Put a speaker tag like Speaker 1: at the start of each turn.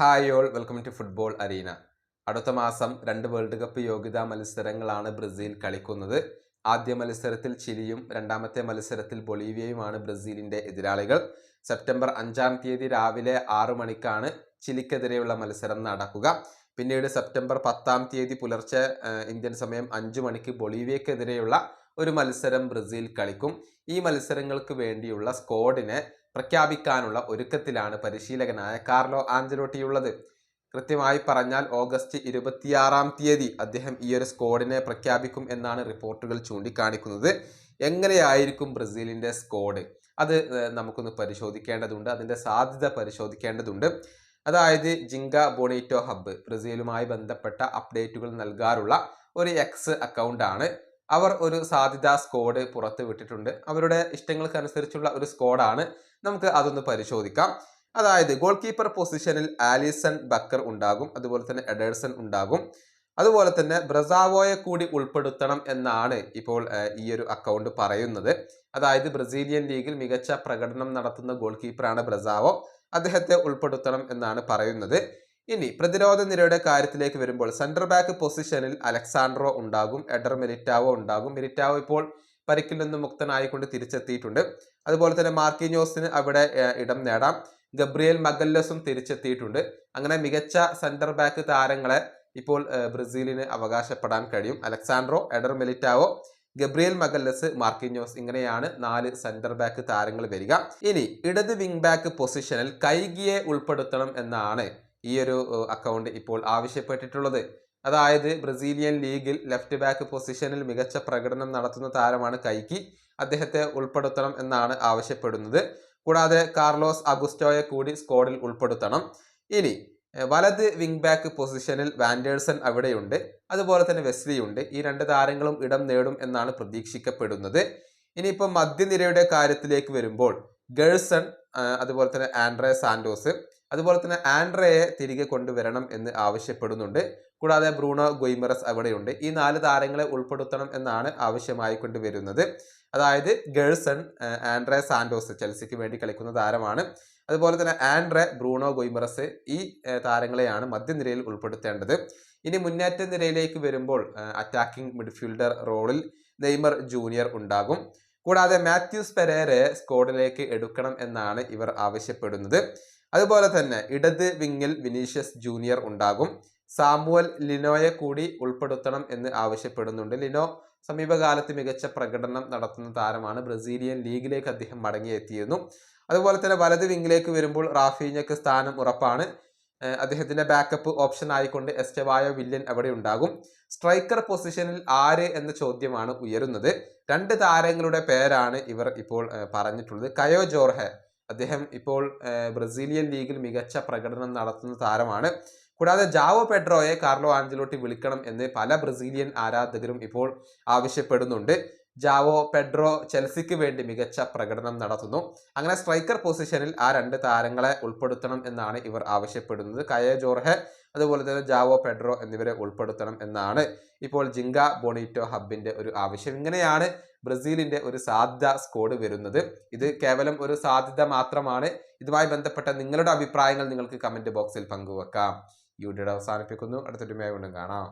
Speaker 1: Hi all welcome to football arena അടുത്ത മാസം രണ്ട് വേൾഡ് കപ്പ് യോഗ്യതാ മത്സരങ്ങളാണ് ബ്രസീൽ കളിക്കുന്നത്. ആദ്യ മത്സരത്തിൽ ചിലിയും രണ്ടാമത്തെ മത്സരത്തിൽ ബൊളീവിയയുമാണ് ബ്രസീലിന്റെ എതിരാളികൾ. സെപ്റ്റംബർ അഞ്ചാം തീയതി രാവിലെ ആറു മണിക്കാണ് ചിലിക്കെതിരെയുള്ള മത്സരം നടക്കുക. പിന്നീട് സെപ്റ്റംബർ പത്താം തീയതി പുലർച്ചെ ഇന്ത്യൻ സമയം അഞ്ചു മണിക്ക് ബൊളീവിയക്കെതിരെയുള്ള ഒരു മത്സരം ബ്രസീൽ കളിക്കും. ഈ മത്സരങ്ങൾക്ക് വേണ്ടിയുള്ള സ്ക്വാഡിനെ പ്രഖ്യാപിക്കാനുള്ള ഒരുക്കത്തിലാണ് പരിശീലകനായ കാർലോ ആഞ്ചലോട്ടിയുള്ളത്. കൃത്യമായി പറഞ്ഞാൽ ഓഗസ്റ്റ് ഇരുപത്തിയാറാം തീയതി അദ്ദേഹം ഈ ഒരു സ്ക്വാഡിനെ പ്രഖ്യാപിക്കും എന്നാണ് റിപ്പോർട്ടുകൾ ചൂണ്ടിക്കാണിക്കുന്നത്. എങ്ങനെയായിരിക്കും ബ്രസീലിന്റെ സ്ക്വാഡ് അത് നമുക്കൊന്ന് പരിശോധിക്കേണ്ടതുണ്ട്. അതിന്റെ സാധ്യത പരിശോധിക്കേണ്ടതുണ്ട്. അതായത് ജിങ്ക ബോണേറ്റോ ഹബ്ബ് ബ്രസീലുമായി ബന്ധപ്പെട്ട അപ്ഡേറ്റുകൾ നൽകാറുള്ള ഒരു എക്സ് അക്കൗണ്ട് ആണ്. അവർ ഒരു സാധ്യതാ സ്കോഡ് പുറത്ത് വിട്ടിട്ടുണ്ട്. അവരുടെ ഇഷ്ടങ്ങൾക്കനുസരിച്ചുള്ള ഒരു സ്കോഡാണ് നമുക്ക് അതൊന്ന് പരിശോധിക്കാം. അതായത് ഗോൾ കീപ്പർ പൊസിഷനിൽ ആലിസൺ ബക്കർ ഉണ്ടാകും. അതുപോലെ തന്നെ എഡേഴ്സൺ ഉണ്ടാകും. അതുപോലെ തന്നെ ബ്രസാവോയെ കൂടി ഉൾപ്പെടുത്തണം എന്നാണ് ഇപ്പോൾ ഈ ഒരു അക്കൗണ്ട് പറയുന്നത്. അതായത് ബ്രസീലിയൻ ലീഗിൽ മികച്ച പ്രകടനം നടത്തുന്ന ഗോൾ കീപ്പറാണ് ബ്രസാവോ. അദ്ദേഹത്തെ ഉൾപ്പെടുത്തണം എന്നാണ് പറയുന്നത്. ഇനി പ്രതിരോധ നിരയുടെ കാര്യത്തിലേക്ക് വരുമ്പോൾ സെന്റർ ബാക്ക് പൊസിഷനിൽ അലക്സാൻഡ്രോ ഉണ്ടാകും എഡർ മെരിറ്റാവോ ഉണ്ടാകും. മെരിറ്റാവോ ഇപ്പോൾ പരിക്കിൽ നിന്ന് മുക്തനായിക്കൊണ്ട് തിരിച്ചെത്തിയിട്ടുണ്ട്. അതുപോലെ തന്നെ മാർക്കിനോസിന് അവിടെ ഇടം നേടാം. ഗബ്രിയേൽ മഗല്ലസും തിരിച്ചെത്തിയിട്ടുണ്ട്. അങ്ങനെ മികച്ച സെന്റർ ബാക്ക് താരങ്ങളെ ഇപ്പോൾ ബ്രസീലിന് അവകാശപ്പെടാൻ കഴിയും. Alex Sandro Eder Militao Gabriel Magalhaes Marquinhos ഇങ്ങനെയാണ് നാല് സെന്റർ ബാക്ക് താരങ്ങൾ വരിക. ഇനി ഇടത് വിങ് ബാക്ക് പൊസിഷനിൽ കൈകിയെ ഉൾപ്പെടുത്തണം എന്നാണ് ഈ ഒരു അക്കൗണ്ട് ഇപ്പോൾ ആവശ്യപ്പെട്ടിട്ടുള്ളത്. അതായത് ബ്രസീലിയൻ ലീഗിൽ ലെഫ്റ്റ് ബാക്ക് പൊസിഷനിൽ മികച്ച പ്രകടനം നടത്തുന്ന താരമാണ് കൈക്കി. അദ്ദേഹത്തെ ഉൾപ്പെടുത്തണം എന്നാണ് ആവശ്യപ്പെടുന്നത്. കൂടാതെ കാർലോസ് അഗുസ്റ്റോയെ കൂടി സ്ക്വാഡിൽ ഉൾപ്പെടുത്തണം. ഇനി വലത് വിങ് ബാക്ക് പൊസിഷനിൽ വാൻഡേഴ്സൺ അവിടെയുണ്ട്. അതുപോലെ തന്നെ വെസ്ലി ഉണ്ട് ഈ രണ്ട് താരങ്ങളും ഇടം നേടും എന്നാണ് പ്രതീക്ഷിക്കപ്പെടുന്നത്. ഇനിയിപ്പോൾ മധ്യനിരയുടെ കാര്യത്തിലേക്ക് വരുമ്പോൾ ഗേഴ്സൺ അതുപോലെ തന്നെ ആൻഡ്രേ സാന്റോസ് അതുപോലെ തന്നെ ആൻഡ്രയെ തിരികെ കൊണ്ടുവരണം എന്ന് ആവശ്യപ്പെടുന്നുണ്ട്. കൂടാതെ ബ്രൂണോ ഗൊയ്മറസ് അവിടെയുണ്ട്. ഈ നാല് താരങ്ങളെ ഉൾപ്പെടുത്തണം എന്നാണ് ആവശ്യമായി കൊണ്ടുവരുന്നത്. അതായത് ഗേഴ്സൺ ആൻഡ്രെ സാൻഡോസ് ചെൽസിക്ക് വേണ്ടി കളിക്കുന്ന താരമാണ്. അതുപോലെ തന്നെ ആൻഡ്രെ ബ്രൂണോ ഗൊയ്മറസ് ഈ താരങ്ങളെയാണ് മധ്യനിരയിൽ ഉൾപ്പെടുത്തേണ്ടത്. ഇനി മുന്നേറ്റ നിരയിലേക്ക് വരുമ്പോൾ അറ്റാക്കിംഗ് മിഡ്ഫീൽഡർ റോളിൽ നെയ്മർ ജൂനിയർ ഉണ്ടാകും. കൂടാതെ മാത്യൂസ് പെരേരെ സ്ക്വാഡിലേക്ക് എടുക്കണം എന്നാണ് ഇവർ ആവശ്യപ്പെടുന്നത്. അതുപോലെ തന്നെ ഇടത് വിങ്ങിൽ വിനീഷ്യസ് ജൂനിയർ ഉണ്ടാകും. സാമുവൽ ലിനോയെ കൂടി ഉൾപ്പെടുത്തണം എന്ന് ആവശ്യപ്പെടുന്നുണ്ട്. ലിനോ സമീപകാലത്ത് മികച്ച പ്രകടനം നടത്തുന്ന താരമാണ്. ബ്രസീലിയൻ ലീഗിലേക്ക് അദ്ദേഹം മടങ്ങിയെത്തിയിരുന്നു. അതുപോലെ തന്നെ വലത് വിങ്ങിലേക്ക് വരുമ്പോൾ റാഫീനക്ക് സ്ഥാനം ഉറപ്പാണ്. അദ്ദേഹത്തിന്റെ ബാക്കപ്പ് ഓപ്ഷൻ ആയിക്കൊണ്ട് എസ്റ്റവായ വില്യൻ അവിടെ ഉണ്ടാകും. സ്ട്രൈക്കർ പൊസിഷനിൽ ആര് എന്ന ചോദ്യമാണ് ഉയരുന്നത്. രണ്ട് താരങ്ങളുടെ പേരാണ് ഇവർ ഇപ്പോൾ പറഞ്ഞിട്ടുള്ളത്. കയോ ജോർഹെ അദ്ദേഹം ഇപ്പോൾ ബ്രസീലിയൻ ലീഗിൽ മികച്ച പ്രകടനം നടത്തുന്ന താരമാണ്. കൂടാതെ ജാവോ പെഡ്രോയെ കാർലോ ആഞ്ചലോട്ടി വിളിക്കണം എന്ന് പല ബ്രസീലിയൻ ആരാധകരും ഇപ്പോൾ ആവശ്യപ്പെടുന്നുണ്ട്. ജാവോ പെഡ്രോ ചെൽസിക്ക് വേണ്ടി മികച്ച പ്രകടനം നടത്തുന്നു. അങ്ങനെ സ്ട്രൈക്കർ പൊസിഷനിൽ ആ രണ്ട് താരങ്ങളെ ഉൾപ്പെടുത്തണം എന്നാണ് ഇവർ ആവശ്യപ്പെടുന്നത്. കയ ജോർഹെ അതുപോലെ തന്നെ ജാവോ പെഡ്രോ എന്നിവരെ ഉൾപ്പെടുത്തണം എന്നാണ് ഇപ്പോൾ ജിങ്ക ബോണിറ്റോ ഹബിന്റെ ഒരു ആവശ്യം. ഇങ്ങനെയാണ് ബ്രസീലിന്റെ ഒരു സാധ്യത സ്കോഡ് വരുന്നത്. ഇത് കേവലം ഒരു സാധ്യത മാത്രമാണ്. ഇതുമായി ബന്ധപ്പെട്ട നിങ്ങളുടെ അഭിപ്രായങ്ങൾ നിങ്ങൾക്ക് കമന്റ് ബോക്സിൽ പങ്കുവെക്കാം. ഈ അവസാനിപ്പിക്കുന്നു. അടുത്തൊരു വീണ്ടും കാണാം.